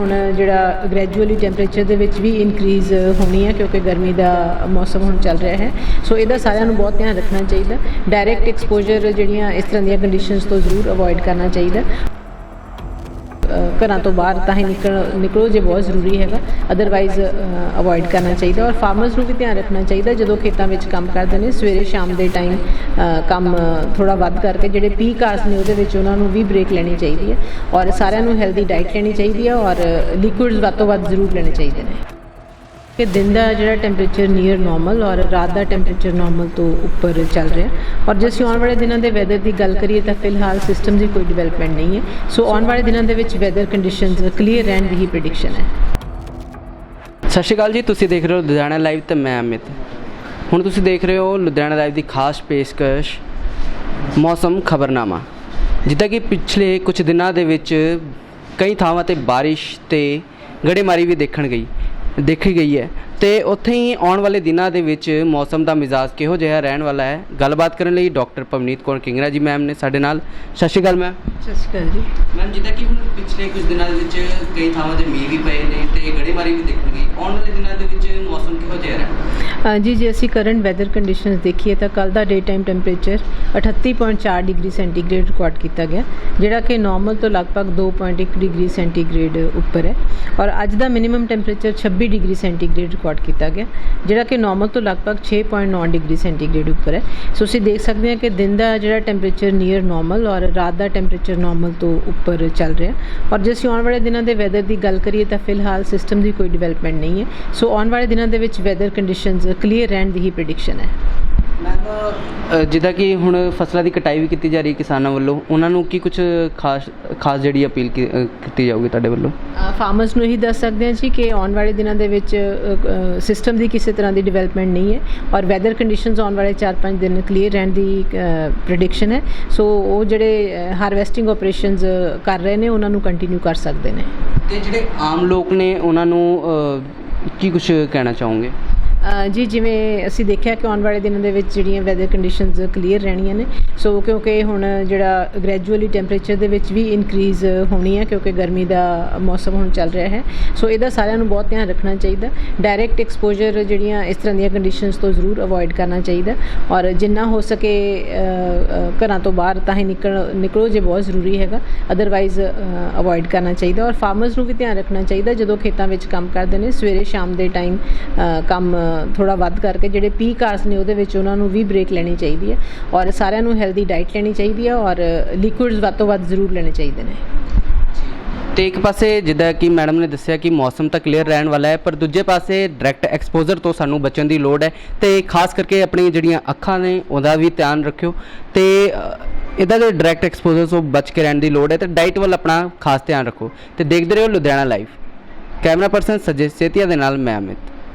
ਹੁਣ ਜਿਹੜਾ gradually temperature ਦੇ ਵਿੱਚ ਵੀ ਇਨਕਰੀਜ਼ ਹੋਣੀ ਹੈ ਕਿਉਂਕਿ ਗਰਮੀ ਦਾ ਮੌਸਮ ਹੁਣ ਚੱਲ ਰਿਹਾ ਹੈ। ਸੋ ਇਹਦਾ ਸਾਰਿਆਂ ਨੂੰ ਬਹੁਤ ਧਿਆਨ ਰੱਖਣਾ ਚਾਹੀਦਾ। ਡਾਇਰੈਕਟ ਐਕਸਪੋਜ਼ਰ ਜਿਹੜੀਆਂ ਇਸ ਤਰ੍ਹਾਂ ਦੀਆਂ ਕੰਡੀਸ਼ਨਸ ਤੋਂ ਜ਼ਰੂਰ ਅਵੋਇਡ ਕਰਨਾ ਚਾਹੀਦਾ। ਘਰਾਂ ਤੋਂ ਬਾਹਰ ਤਾਂ ਹੀ ਨਿਕਲ ਨਿਕਲੋ ਜੇ ਬਹੁਤ ਜ਼ਰੂਰੀ ਹੈਗਾ। ਅਦਰਵਾਈਜ਼ ਅਵੋਇਡ ਕਰਨਾ ਚਾਹੀਦਾ ਔਰ ਫਾਰਮਰਸ ਨੂੰ ਵੀ ਧਿਆਨ ਰੱਖਣਾ ਚਾਹੀਦਾ ਜਦੋਂ ਖੇਤਾਂ ਵਿੱਚ ਕੰਮ ਕਰਦੇ ਨੇ। ਸਵੇਰੇ ਸ਼ਾਮ ਦੇ ਟਾਈਮ ਕੰਮ ਥੋੜਾ ਵੱਧ ਕਰਕੇ ਜਿਹੜੇ ਪੀਕ ਆਰਸ ਨੇ ਉਹਦੇ ਵਿੱਚ ਉਹਨਾਂ ਨੂੰ ਵੀ ਬ੍ਰੇਕ ਲੈਣੀ ਚਾਹੀਦੀ ਹੈ ਔਰ ਸਾਰਿਆਂ ਨੂੰ ਹੈਲਦੀ ਡਾਈਟ ਲੈਣੀ ਚਾਹੀਦੀ ਹੈ ਔਰ ਲਿਕੁਇਡਸ ਵੱਧ ਤੋਂ ਵੱਧ ਜ਼ਰੂਰ ਲੈਣੇ ਚਾਹੀਦੇ ਨੇ। ਕਿ ਦਿਨ ਦਾ ਜਿਹੜਾ ਟੈਂਪਰੇਚਰ ਨੀਅਰ ਨਾਰਮਲ ਔਰ ਰਾਤ ਦਾ ਟੈਂਪਰੇਚਰ ਨਾਰਮਲ ਤੋਂ ਉੱਪਰ ਚੱਲ ਰਿਹਾ। ਔਰ ਜੇ ਅਸੀਂ ਆਉਣ ਵਾਲੇ ਦਿਨਾਂ ਦੇ ਵੈਦਰ ਦੀ ਗੱਲ ਕਰੀਏ ਤਾਂ ਫਿਲਹਾਲ ਸਿਸਟਮ ਦੀ ਕੋਈ ਡਿਵੈਲਪਮੈਂਟ ਨਹੀਂ ਹੈ। ਸੋ ਆਉਣ ਵਾਲੇ ਦਿਨਾਂ ਦੇ ਵਿੱਚ ਵੈਦਰ ਕੰਡੀਸ਼ਨਸ ਕਲੀਅਰ ਰਹਿਣ ਦੀ ਹੀ ਪ੍ਰੈਡਿਕਸ਼ਨ ਹੈ। ਸਤਿ ਸ਼੍ਰੀ ਅਕਾਲ ਜੀ, ਤੁਸੀਂ ਦੇਖ ਰਹੇ ਹੋ ਲੁਧਿਆਣਾ ਲਾਈਵ ਤੇ ਮੈਂ ਅਮਿਤ। ਹੁਣ ਤੁਸੀਂ ਦੇਖ ਰਹੇ ਹੋ ਲੁਧਿਆਣਾ ਲਾਈਵ ਦੀ ਖਾਸ ਪੇਸ਼ਕਸ਼, ਮੌਸਮ ਖਬਰਨਾਮਾ। ਜਿੱਦਾਂ ਕਿ ਪਿਛਲੇ ਕੁਝ ਦਿਨਾਂ ਦੇ ਵਿੱਚ ਕਈ ਥਾਵਾਂ ਤੇ ਬਾਰਿਸ਼ ਤੇ ਗੜੇਮਾਰੀ ਵੀ ਦੇਖਣ ਗਈ। ਦੇਖੀ ਗਈ ਹੈ। ਤੇ ਉੱਥੇ ਹੀ ਆਉਣ ਵਾਲੇ ਦਿਨਾਂ ਦੇ ਵਿੱਚ ਮੌਸਮ ਦਾ ਮਿਜ਼ਾਜ ਕਿਹੋ ਜਿਹਾ ਰਹਿਣ ਵਾਲਾ ਹੈ? ਗੱਲਬਾਤ ਕਰਨ ਲਈ ਡਾਕਟਰ ਪਵਨੀਤ ਕੌਰ ਕਿੰਗਰਾ ਜੀ ਮੈਮ ਨੇ ਸਾਡੇ ਨਾਲ। ਸਤਿ ਸ਼੍ਰੀ ਅਕਾਲ ਮੈਮ ਸਤਿ ਸ਼੍ਰੀ ਅਕਾਲ ਜੀ। ਮੈਮ ਜਿੱਦਾਂ ਕਿ ਹੁਣ ਪਿਛਲੇ ਕੁਝ ਦਿਨਾਂ ਦੇ ਵਿੱਚ ਕਈ ਥਾਵਾਂ ਤੇ ਮੀਂਹ ਵੀ ਪਏ ਨੇ ਤੇ ਗੜੇਮਾਰੀ ਵੀ ਦੇਖਣ ਗਈ। ਆਉਣ ਵਾਲੇ ਦਿਨਾਂ ਦੇ ਵਿੱਚ ਮੌਸਮ ਕਿਹੋ ਜਿਹਾ ਰਹਿਣਾ ਜੀ ਜੇ ਅਸੀਂ ਕਰੰਟ ਵੈਦਰ ਕੰਡੀਸ਼ਨਸ ਦੇਖੀਏ ਤਾਂ ਕੱਲ ਦਾ day time temperature 38.4 degree centigrade record ਕੀਤਾ ਗਿਆ ਜਿਹੜਾ ਕਿ ਨਾਰਮਲ ਤੋਂ ਲਗਭਗ 2.1 ਡਿਗਰੀ ਸੈਂਟੀਗ੍ਰੇਡ ਉੱਪਰ ਹੈ। ਔਰ ਅੱਜ ਦਾ minimum temperature 26 degree centigrade record ਕੀਤਾ ਗਿਆ, ਜਿਹੜਾ ਕਿ ਨਾਰਮਲ ਤੋਂ ਲਗਭਗ 6.9 ਡਿਗਰੀ ਸੈਂਟੀਗ੍ਰੇਡ ਉੱਪਰ ਹੈ। ਸੋ ਅਸੀਂ ਦੇਖ ਸਕਦੇ ਹਾਂ ਕਿ ਦਿਨ ਦਾ ਜਿਹੜਾ ਟੈਂਪਰੇਚਰ ਨੀਅਰ ਨਾਰਮਲ ਔਰ ਰਾਤ ਦਾ ਟੈਂਪਰੇਚਰ ਨਾਰਮਲ ਤੋਂ ਉੱਪਰ ਚੱਲ ਰਿਹਾ। ਔਰ ਜੇ ਅਸੀਂ ਆਉਣ ਵਾਲੇ ਦਿਨਾਂ ਦੇ ਵੈਦਰ ਦੀ ਗੱਲ ਕਰੀਏ ਤਾਂ ਫਿਲਹਾਲ ਸਿਸਟਮ ਦੀ ਕੋਈ ਡਿਵੈਲਪਮੈਂਟ ਨਹੀਂ ਹੈ। ਸੋ ਆਉਣ ਵਾਲੇ ਦਿਨਾਂ ਦੇ ਵਿੱਚ ਵੈਦਰ ਕੰਡੀਸ਼ਨਸ ਕਲੀਅਰ ਰਹਿਣ ਦੀ ਹੀ ਪ੍ਰੈਡਿਕਸ਼ਨ ਹੈ। ਮੈਮ ਜਿੱਦਾਂ ਕਿ ਹੁਣ ਫਸਲਾਂ ਦੀ ਕਟਾਈ ਵੀ ਕੀਤੀ ਜਾ ਰਹੀ ਹੈ ਕਿਸਾਨਾਂ ਵੱਲੋਂ, ਉਹਨਾਂ ਨੂੰ ਕੀ ਕੁਝ ਖਾਸ ਖਾਸ ਜਿਹੜੀ ਅਪੀਲ ਕੀਤੀ ਜਾਊਗੀ ਤੁਹਾਡੇ ਵੱਲੋਂ? ਫਾਰਮਰਸ ਨੂੰ ਹੀ ਦੱਸ ਸਕਦੇ ਹਾਂ ਜੀ ਕਿ ਆਉਣ ਵਾਲੇ ਦਿਨਾਂ ਦੇ ਵਿੱਚ ਸਿਸਟਮ ਦੀ ਕਿਸੇ ਤਰ੍ਹਾਂ ਦੀ ਡਿਵੈਲਪਮੈਂਟ ਨਹੀਂ ਹੈ ਔਰ ਵੈਦਰ ਕੰਡੀਸ਼ਨਸ ਆਉਣ ਵਾਲੇ 4-5 ਦਿਨ ਕਲੀਅਰ ਰਹਿਣ ਦੀ ਪ੍ਰੈਡਿਕਸ਼ਨ ਹੈ। ਸੋ ਉਹ ਜਿਹੜੇ ਹਾਰਵੈਸਟਿੰਗ ਆਪਰੇਸ਼ਨਸ ਕਰ ਰਹੇ ਨੇ, ਉਹਨਾਂ ਨੂੰ ਕੰਟੀਨਿਊ ਕਰ ਸਕਦੇ ਨੇ। ਤੇ ਜਿਹੜੇ ਆਮ ਲੋਕ ਨੇ, ਉਹਨਾਂ ਨੂੰ ਕੀ ਕੁਝ ਕਹਿਣਾ ਚਾਹੋਗੇ? ਜੀ, ਜਿਵੇਂ ਅਸੀਂ ਦੇਖਿਆ ਕਿ ਆਉਣ ਵਾਲੇ ਦਿਨਾਂ ਦੇ ਵਿੱਚ ਜਿਹੜੀਆਂ ਵੈਦਰ ਕੰਡੀਸ਼ਨਸ ਕਲੀਅਰ ਰਹਿਣੀਆਂ ਨੇ ਸੋ ਕਿਉਂਕਿ ਹੁਣ ਜਿਹੜਾ ਗ੍ਰੈਜੂਅਲੀ ਟੈਂਪਰੇਚਰ ਦੇ ਵਿੱਚ ਵੀ ਇਨਕਰੀਜ਼ ਹੋਣੀ ਹੈ, ਕਿਉਂਕਿ ਗਰਮੀ ਦਾ ਮੌਸਮ ਹੁਣ ਚੱਲ ਰਿਹਾ ਹੈ ਸੋ ਇਹਦਾ ਸਾਰਿਆਂ ਨੂੰ ਬਹੁਤ ਧਿਆਨ ਰੱਖਣਾ ਚਾਹੀਦਾ। ਡਾਇਰੈਕਟ ਐਕਸਪੋਜ਼ਰ ਜਿਹੜੀਆਂ ਇਸ ਤਰ੍ਹਾਂ ਦੀਆਂ ਕੰਡੀਸ਼ਨਸ ਤੋਂ ਜ਼ਰੂਰ ਅਵੋਇਡ ਕਰਨਾ ਚਾਹੀਦਾ, ਔਰ ਜਿੰਨਾ ਹੋ ਸਕੇ ਘਰਾਂ ਤੋਂ ਬਾਹਰ ਤਾਂ ਹੀ ਨਿਕਲ, ਨਿਕਲੋ ਜੇ ਬਹੁਤ ਜ਼ਰੂਰੀ ਹੈਗਾ ਅਦਰਵਾਈਜ਼ ਅਵੋਇਡ ਕਰਨਾ ਚਾਹੀਦਾ, ਔਰ ਫਾਰਮਰਸ ਨੂੰ ਵੀ ਧਿਆਨ ਰੱਖਣਾ ਚਾਹੀਦਾ ਜਦੋਂ ਖੇਤਾਂ ਵਿੱਚ ਕੰਮ ਕਰਦੇ ਨੇ, ਸਵੇਰੇ ਸ਼ਾਮ ਦੇ ਟਾਈਮ ਕੰਮ ਥੋੜਾ ਵੱਧ ਕਰਕੇ ਜਿਹੜੇ ਪੀਕ ਆਰਸ ਨੇ ਉਹਦੇ ਵਿੱਚ ਉਹਨਾਂ ਨੂੰ ਵੀ ਬ੍ਰੇਕ ਲੈਣੀ ਚਾਹੀਦੀ ਹੈ ਔਰ ਸਾਰਿਆਂ ਨੂੰ ਹੈਲਦੀ ਡਾਈਟ ਲੈਣੀ ਚਾਹੀਦੀ ਹੈ ਔਰ ਲਿਕੁਇਡਸ ਵੱਧ ਤੋਂ ਵੱਧ ਜ਼ਰੂਰ ਲੈਣੇ ਚਾਹੀਦੇ ਨੇ। ਤੇ ਇੱਕ ਪਾਸੇ ਜਿੱਦਾਂ ਕਿ ਮੈਡਮ ਨੇ ਦੱਸਿਆ ਕਿ ਮੌਸਮ ਤਾਂ ਕਲੀਅਰ ਰਹਿਣ ਵਾਲਾ ਹੈ, ਪਰ ਦੂਜੇ ਪਾਸੇ ਡਾਇਰੈਕਟ ਐਕਸਪੋਜ਼ਰ ਤੋਂ ਸਾਨੂੰ ਬਚਣ ਦੀ ਲੋੜ ਹੈ ਤੇ ਖਾਸ ਕਰਕੇ ਆਪਣੀ ਜਿਹੜੀਆਂ ਅੱਖਾਂ ਨੇ ਉਹਦਾ ਵੀ ਧਿਆਨ ਰੱਖਿਓ ਤੇ ਇਹਦਾ ਦੇ ਡਾਇਰੈਕਟ ਐਕਸਪੋਜ਼ਰ ਤੋਂ ਬਚ ਕੇ ਰਹਿਣ ਦੀ ਲੋੜ ਹੈ ਤੇ ਡਾਈਟ ਵੱਲ ਆਪਣਾ ਖਾਸ ਧਿਆਨ ਰੱਖੋ ਤੇ ਦੇਖਦੇ ਰਹੋ ਲੁਧਿਆਣਾ ਲਾਈਵ ਕੈਮਰਾ ਪਰਸਨ ਸਜੇ ਸੇਤੀਆ ਦੇ ਨਾਲ ਮੈਂ ਅਮਿਤ।